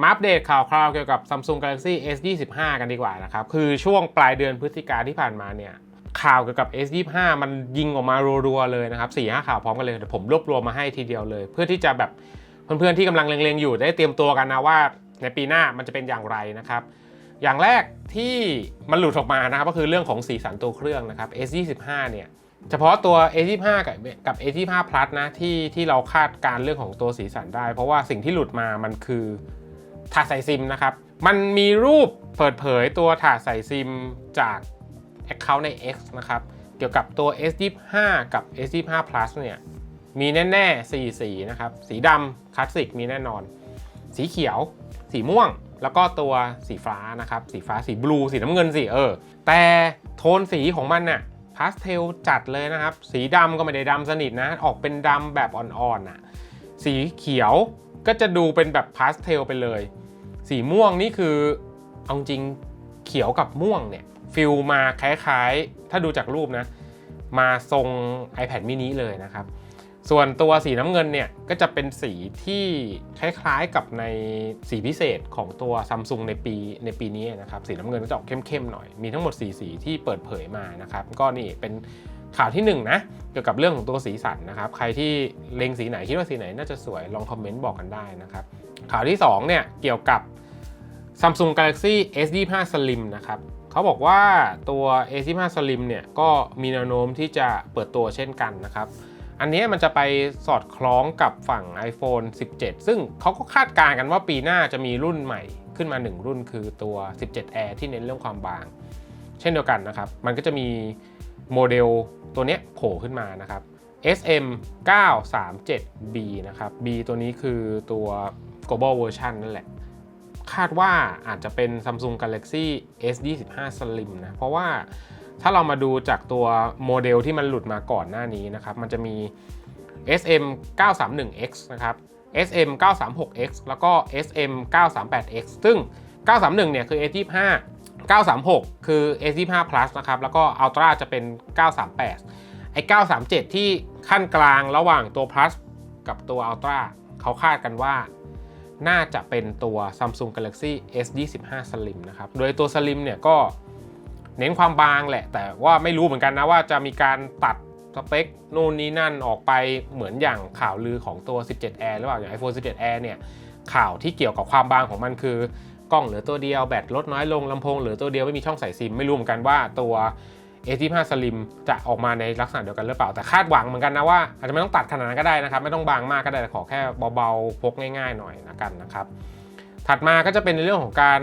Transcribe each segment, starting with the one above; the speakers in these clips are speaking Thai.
มาอัปเดตข่าวคราวเกี่ยวกับ Samsung Galaxy S25 กันดีกว่านะครับ คือช่วงปลายเดือนพฤศจิกาที่ผ่านมาเนี่ย ข่าวเกี่ยวกับ S25 มันยิงออกมารัวๆเลยนะครับ4ี่ห้าข่าวพร้อมกันเลยเดี๋ยวผมรวบรวมมาให้ทีเดียวเลย เพื่อที่จะแบบเพื่อนๆที่กำลังเล็งๆอยู่ได้เตรียมตัวกันนะว่า ในปีหน้ามันจะเป็นอย่างไรนะครับ อย่างแรกที่มันหลุดออกมานะครับก็คือเรื่องของสีสันตัวเครื่องนะครับ S25 เนี่ยเฉพาะตัว S25 กับกับ S25 Plus นะที่ที่เราคาดการเรื่องของตัวสีสันได้ เพราะว่าสิ่งที่หลุดมามันคือ ถาดใส่ซิมนะครับ มันมีรูปเปิดเผยตัวถาดใส่ซิมจาก Account ใน X นะครับ เกี่ยวกับตัว S25 กับ S25 Plus เนี่ยมีแน่ๆ4สีนะครับ สีดำคลาสสิกมีแน่นอน สีเขียว สีม่วง แล้วก็ตัวสีฟ้านะครับ สีฟ้าสีบลู สีน้ำเงินสิเออ แต่โทนสีของมันน่ะพาสเทลจัดเลยนะครับ สีดำก็ไม่ได้ดำสนิทนะ ออกเป็นดำแบบอ่อนๆน่ะ สีเขียวก็จะดูเป็นแบบพาสเทลไปเลย สีม่วงนี่คือเอาจริงเขียวกับม่วงเนี่ยฟิลมาคล้ายๆ ถ้าดูจากรูปนะ มาทรง iPad mini เลยนะครับ ส่วนตัวสีน้ำเงินเนี่ยก็จะเป็นสีที่คล้ายๆกับในสีพิเศษของตัวซัมซุงในปีในปีนี้นะครับ สีน้ำเงินก็จะออกเข้มๆหน่อย มีทั้งหมด 4 สีที่เปิดเผยมานะครับ ก็นี่เป็นข่าวที่1นงนะเกี่ยวกับเรื่องของตัวสีสันนะครับ ใครที่เล็งสีไหนคิดว่าสีไหนน่าจะสวยลองคอมเมนต์บอกกันได้นะครับ ข่าวที่2เนี่ยเกี่ยวกับ Samsung Galaxy S25 Slim นะครับเขาบอกว่าตัว S25 Slim เนี่ยก็มีแนวโน้มที่จะเปิดตัวเช่นกันนะครับอันนี้มันจะไปสอดคล้องกับฝั่ง iPhone 17 ซึ่งเขาก็คาดการณ์กันว่าปีหน้าจะมีรุ่นใหม่ขึ้นมา 1 รุ่นคือตัว 17 Air ที่เน้นเรื่องความบาง เช่นเดียวกันนะครับ มันก็จะมีโมเดลตัวนี้โผล่ขึ้นมานะครับ SM 937B นะครับ B ตัวนี้คือตัว global version นั่นแหละ คาดว่าอาจจะเป็น Samsung Galaxy S25 Slim นะ เพราะว่าถ้าเรามาดูจากตัวโมเดลที่มันหลุดมาก่อนหน้านี้นะครับ มันจะมี SM 931X นะครับ SM 936X แล้วก็ SM 938X ซึ่ง 931 เนี่ยคือ S25 936 คือ S25 Plus นะครับ แล้วก็ Ultra จะเป็น 938 ไอ้ 937 ที่ขั้นกลางระหว่างตัว Plus กับตัว Ultra เขาคาดกันว่าน่าจะเป็นตัว Samsung Galaxy S25 Slim นะครับ โดยตัว Slim เนี่ยก็เน้นความบางแหละ แต่ว่าไม่รู้เหมือนกันนะว่าจะมีการตัดสเปคนู่นนี่นั่นออกไปเหมือนอย่างข่าวลือของตัว 17 Air หรือเปล่าอย่าง iPhone 17 Air เนี่ย ข่าวที่เกี่ยวกับความบางของมันคือกล้องเหลือตัวเดียวแบตลดน้อยลงลำโพงเหลือตัวเดียวไม่มีช่องใส่ซิมไม่รู้เหมือนกันว่าตัว S25 Slim จะออกมาในลักษณะเดียวกันหรือเปล่า แต่คาดหวังเหมือนกันนะว่าอาจจะไม่ต้องตัดขนาดนั้นก็ได้นะครับ ไม่ต้องบางมากก็ได้แต่ขอแค่เบาๆพกง่ายๆหน่อยนะกันนะครับถัดมาก็จะเป็นในเรื่องของการ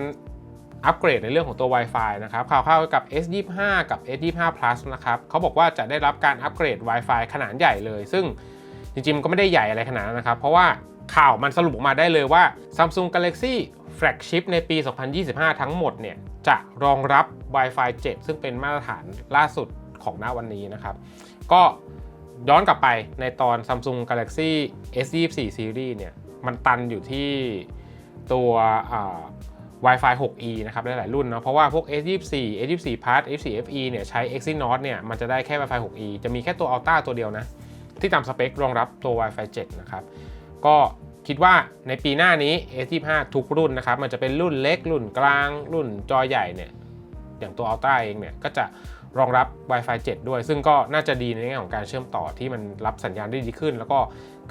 อัปเกรดในเรื่องของตัว Wi-Fi นะครับข่าวๆกับ S25 กับ S25 Plus นะครับเขาบอกว่าจะได้รับการอัปเกรด Wi-Fi ขนาดใหญ่เลย ซึ่งจริงๆก็ไม่ได้ใหญ่อะไรขนาดนั้นนะครับ เพราะว่าข่าวมันสรุปออกมาได้เลยว่า Samsung Galaxy Flagship ในปี 2025 ทั้งหมดเนี่ยจะรองรับ Wi-Fi 7 ซึ่งเป็นมาตรฐานล่าสุดของหน้าวันนี้นะครับ ก็ย้อนกลับไปในตอน Samsung Galaxy S24 Series เนี่ย มันตันอยู่ที่ตัวอ่า Wi-Fi 6E นะครับหลายๆรุ่นเนาะเพราะว่าพวก S24 S24 Plus S24 FE เนี่ยใช้ Exynos เนี่ยมันจะได้แค่ Wi-Fi 6E จะมีแค่ตัว Ultra ตัวเดียวนะ ที่ตามสเปครองรับตัว Wi-Fi 7 นะครับ ก็คิดว่าในปีหน้านี้ S25 ทุกรุ่นนะครับ มันจะเป็นรุ่นเล็กรุ่นกลางรุ่นจอใหญ่เนี่ย อย่างตัว Ultra เองเนี่ยก็จะรองรับ Wi-Fi 7 ด้วย ซึ่งก็น่าจะดีในแง่ของการเชื่อมต่อที่มันรับสัญญาณได้ดีขึ้น แล้วก็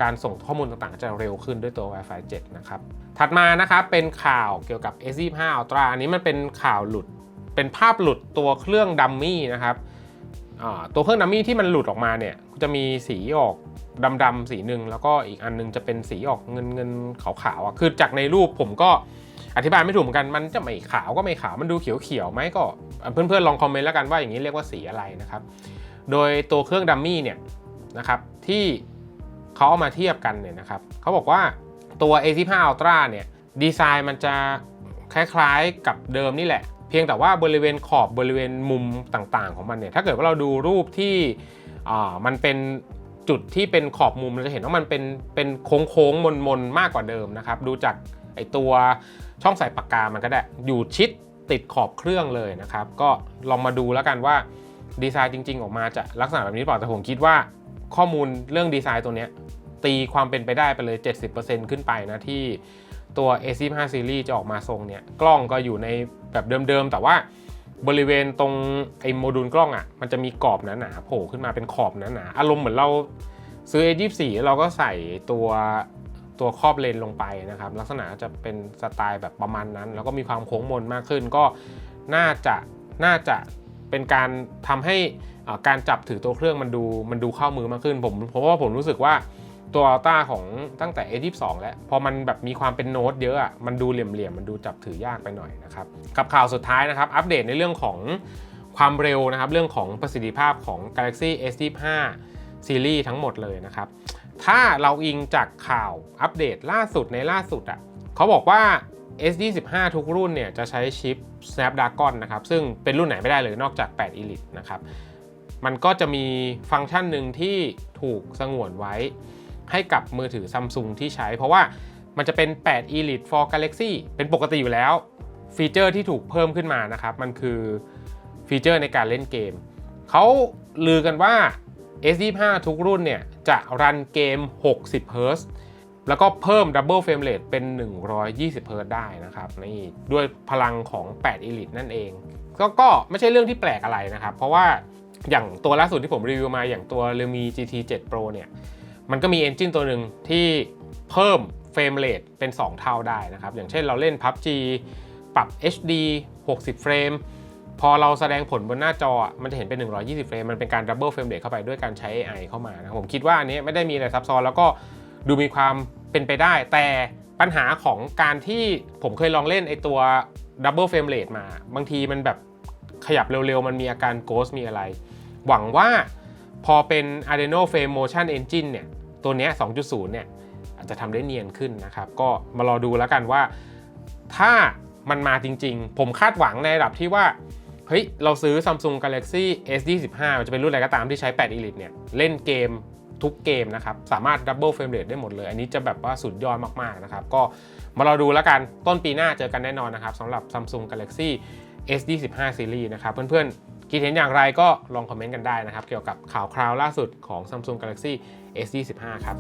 การส่งข้อมูลต่างๆ จะเร็วขึ้นด้วยตัว Wi-Fi 7 นะครับ ถัดมานะครับเป็นข่าวเกี่ยวกับ S25 Ultra อันนี้มันเป็นข่าวหลุด เป็นภาพหลุดตัวเครื่องดัมมี่นะครับตัวเครื่องดัมมี่ที่มันหลุดออกมาเนี่ยจะมีสีออกดำๆสีหนึ่งแล้วก็อีกอันนึงจะเป็นสีออกเงินเงินๆขาวๆอะคือจากในรูปผมก็ อธิบายไม่ถูกเหมือนกันมันจะไม่ขาวก็ไม่ขาวมันดูเขียวๆไหมก็เพื่อนๆลองคอมเมนต์แล้วกันว่าอย่างนี้เรียกว่าสีอะไรนะครับ โดยตัวเครื่องดัมมี่เนี่ยนะครับที่เขาเอามาเทียบกันเนี่ยนะครับเขาบอกว่าตัว A15 Ultra เนี่ยดีไซน์มันจะคล้ายๆกับเดิมนี่แหละ เพียงแต่ว่าบริเวณขอบบริเวณมุมต่างๆ ของมันเนี่ยถ้าเกิดว่าเราดูรูปที่มันเป็นจุดที่เป็นขอบมุมเราจะเห็นว่ามันเป็นเป็นโค้งๆมนๆมากกว่าเดิมนะครับ ดูจาก ไอตัวช่องใส่ปากกามันก็ได้อยู่ชิดติดขอบเครื่องเลยนะครับ ก็ลองมาดูแล้วกันว่าดีไซน์จริง ๆ ออกมาจะลักษณะแบบนี้เปล่าแต่ผมคิดว่าข้อมูลเรื่องดีไซน์ตัวนี้ตีความเป็นไปได้ไปเลย 70%ขึ้นไปนะที่ตัว S25 Series จะออกมาทรงเนี่ยกล้องก็อยู่ในแบบเดิมๆ แต่ว่าบริเวณตรงไอ้โมดูลกล้องอะ่ะมันจะมีกรอบหนาๆโผล่ขึ้นมาเป็นขอบหนาๆอารมณ์เหมือนเราซื้อ S24 เราก็ใส่ตัว ตัวครอบเลนส์ลงไปนะครับ ลักษณะจะเป็นสไตล์แบบประมาณนั้น แล้วก็มีความโค้งมนมากขึ้น ก็น่าจะน่าจะเป็นการทำให้อ่าการจับถือตัวเครื่องมันดูมันดูเข้ามือมากขึ้นผมเพราะว่าผมรู้สึกว่าตัวอัลต้าของตั้งแต่ A22 แล้ว พอมันแบบมีความเป็นโน้ตเยอะอะมันดูเหลี่ยมๆ มันดูจับถือยากไปหน่อยนะครับ กับข่าวสุดท้ายนะครับ อัปเดตในเรื่องของความเร็วนะครับ เรื่องของประสิทธิภาพของ Galaxy S25 ซีรีส์ทั้งหมดเลยนะครับ ถ้าเราอิงจากข่าวอัปเดตล่าสุดในล่าสุดอะเขาบอกว่า S25 ทุกรุ่นเนี่ยจะใช้ชิป Snapdragon นะครับ ซึ่งเป็นรุ่นไหนไม่ได้เลยนอกจาก 8 Elite นะครับ มันก็จะมีฟังก์ชันหนึ่งที่ถูกสงวนไว้ ให้กับมือถือซัมซุงที่ใช้ เพราะว่ามันจะเป็น 8 Elite for Galaxy เป็นปกติอยู่แล้ว ฟีเจอร์ที่ถูกเพิ่มขึ้นมานะครับ มันคือฟีเจอร์ในการเล่นเกม เขาลือกันว่า S25 ทุกรุ่นเนี่ย จะรันเกม 60 Hz แล้วก็เพิ่ม Double Frame Rate เป็น 120 Hz ได้นะครับ นี่ด้วยพลังของ 8 Elite นั่นเอง ก็ก็ไม่ใช่เรื่องที่แปลกอะไรนะครับ เพราะว่าอย่างตัวล่าสุดที่ผมรีวิวมาอย่างตัว Realme GT 7 Pro เนี่ย มันก็มีเอนจินตัวหนึ่งที่เพิ่มเฟรมเรทเป็น 2 เท่าได้นะครับ อย่างเช่นเราเล่น PUBG ปรับ HD 60 เฟรม พอเราแสดงผลบนหน้าจอ มันจะเห็นเป็น 120 เฟรม มันเป็นการดับเบิลเฟรมเรทเข้าไปด้วยการใช้ AI เข้ามานะผมคิดว่าอันนี้ไม่ได้มีอะไรซับซ้อน แล้วก็ดูมีความเป็นไปได้ แต่ปัญหาของการที่ผมเคยลองเล่นไอตัวดับเบิลเฟรมเรทมา บางทีมันแบบขยับเร็วๆ มันมีอาการโกสมีอะไร หวังว่าพอเป็น Adreno Frame Motion Engine เนี่ย ตัวเนี้ย2.0 เนี่ย อาจจะทำได้เนียนขึ้นนะครับ ก็มารอดูแล้วกันว่า ถ้ามันมาจริงๆ ผมคาดหวังในระดับที่ว่า เฮ้ย เราซื้อ Samsung Galaxy S25 มันจะเป็นรุ่นอะไรก็ตามที่ใช้ 8 Elite เนี่ย เล่นเกมทุกเกมนะครับ สามารถ Double Frame Rate ได้หมดเลย อันนี้จะแบบว่าสุดยอดมากๆนะครับ ก็มาเรอดูแล้วกันต้นปีหน้าเจอกันแน่นอนนะครับสำหรับ Samsung Galaxy S25 Series นะครับเพื่อนๆ คิดเห็นอย่างไรก็ลองคอมเมนต์กันได้นะครับ เกี่ยวกับข่าวคราวล่าสุดของ Samsung Galaxy S25 ครับ